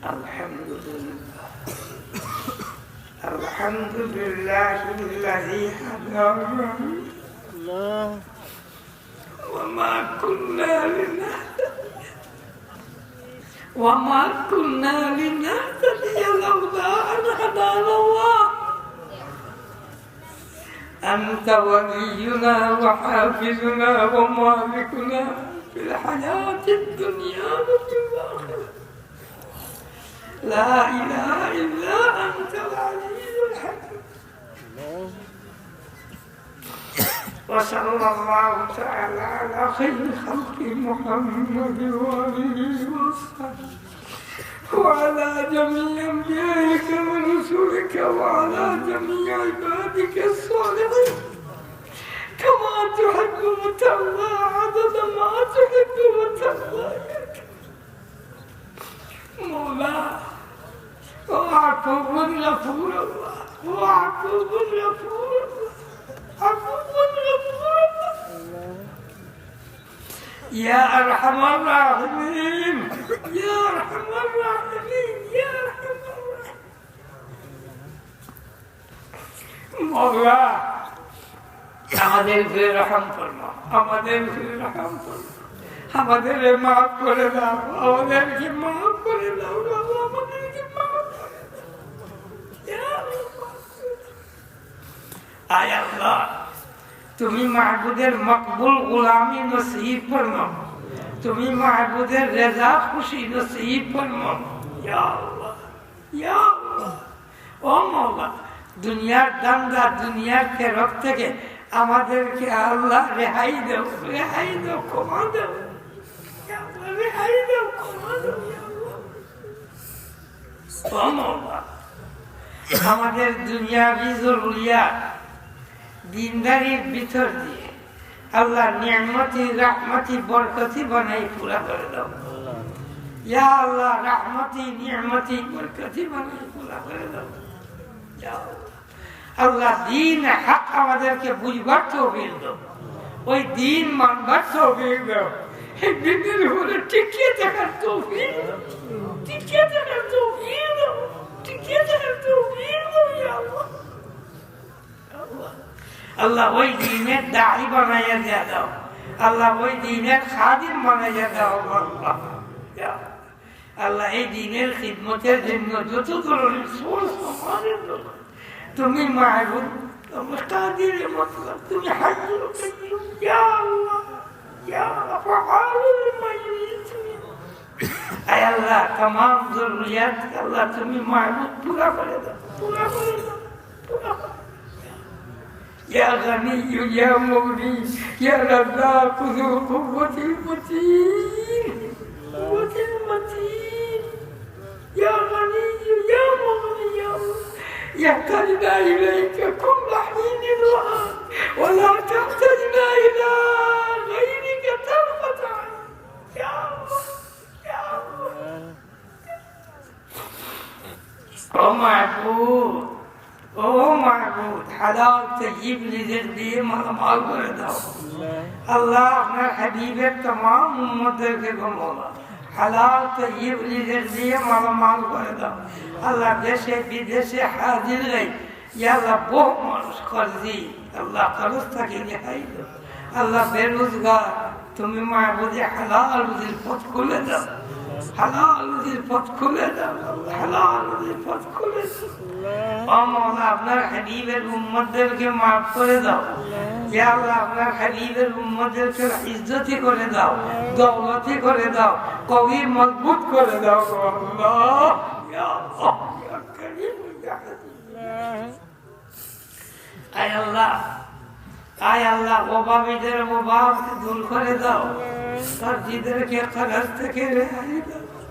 الحمد لله الحمد لله الذي هدانا وما كنا لنهتدي وما كنا لنهتدي لولا أن هدانا الله أنت ولينا وحافظنا ومالكنا في الحياة الدنيا وفي الآخرة لا إله إلا أنت العزيز الحكيم. وصلى الله تعالى على خير خلق محمد وآله وصحبه. وعلى جميع أنبيائك ورسلك وعلى جميع عبادك الصالحين. كما تحب وترضى عدد ما يا أرحم الراحمين يا أرحم الراحمين يا أرحم الراحمين مولا আমাদের ফিরে রহম করবো আমাদের ফিরে রহম করবো আমাদের মাফ করে দাও আমাদেরকে মাফ তুমি মাহবুদের মকবুল গোলামি নসিব ফরমাও। তুমি মাহবুদের রেজা খুশি নসিব আল্লাহ ও মৌলা দুনিয়ার দান্দা দুনিয়ার তেরক থেকে আমাদেরকে আল্লাহ রেহাই দেও রেহাই দেও, ক্ষমা দেও। রেহাই দেও, ক্ষমা দেও আমাদের দুনিয়াবি জরুরিয়াত দিনদারির ভিতর দিয়ে আল্লাহ নিয়ামতি, রাহমতি, বরকতি বানাই পুরা করে দাও। ইয়া আল্লাহ, রাহমতি, নিয়ামতি, বরকতি বানাই পুরা করে দাও। আল্লাহ। দিন হাক আমাদেরকে বুঝবার তৌফিক দাও। ওই দিন মানবার তৌফিক দাও। এই দিনের উপরে টিকিয়ে থাকার দাও। টিকিয়ে থাকার দাও। টিকিয়ে থাকার ইয়া আল্লাহ। আল্লাহ। আল্লাহ ওই দিনের দাড়ি বানাইয়া দিয়া দাও আল্লাহ ওই দিনের খাদিম বানাইয়া দাও আল্লাহ আল্লাহ এই দিনের খিদমতের জন্য যত ধরনের তুমি মাহবুব مقادير المطلب তুমি حي القيوم يا الله يا فعال لما يريد اي الله تمام ذرياتك الله তুমি মাহবুব পুরা করে দাও পুরা করে দাও পুরা করে يا غني يا مغني يا رزاق ذو قوة المتين قوة المتين. يا غني يا مغني يهتدنا إليك كل حين الوعد ولا تحتجنا إلى غيرك طرفة عين. يا الله يا الله. ومعقول হালাল তৈব নিজের দিয়ে মালামাল করে দাও। আল্লাহ আপনার হাবিবের তমাম উম্মতদেরকে গমলা হালাল তৈব নিজের দিয়ে মালামাল করে দাও। আল্লাহ দেশে, বিদেশে হাজির নেই আল্লাহ বহু মানুষ কর্জি আল্লাহ করজ থাকে রেহাই আল্লাহ বেরোজগার, তুমি মাহবুদে হালাল রুজির পথ খুলে দাও। পথ খুলে দাও পথ খুলে আপনার মাফ করে দাও। আল্লাহ, আপনার ইজ্জতি করে দাও, দৌলতি করে দাও, কবি মজবুত করে দাও। আল্লাহ আয় আল্লাহ অভাবীদের অভাবকে দূর করে দাও। সর্জিদেরকে খরচ থেকে রেহাই দাও।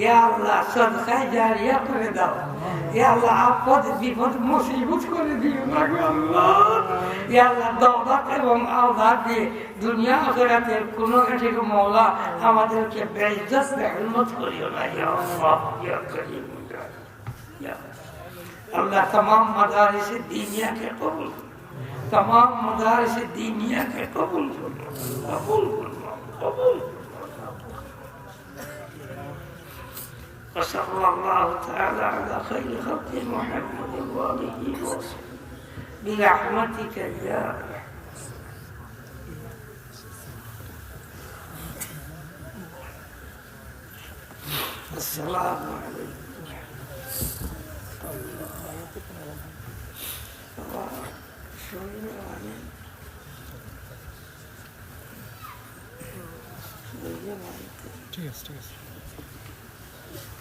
ইয়া আল্লাহ সদকায় জারিয়া করে দাও ইয়া আল্লাহ আপদ বিপদ মুসিবত করে দিও না গো আল্লাহ ইয়া আল্লাহ দৌলত এবং আওলাদ দিয়ে দুনিয়া আখেরাতের কোনো থেকে মৌলা আমাদেরকে বেইজ্জত বেহমত করিও না ইয়া আল্লাহ ইয়া করিম ইয়া ইয়া अल्लाह तमाम मदारस दीनिया के कबूल करो। तमाम मदारस दीनिया के कबूल करो कबूल करो कबूल وصلى الله تعالى على خير خلق محمد وآله وصحبه. برحمتك يا السلام عليكم. Cheers, cheers.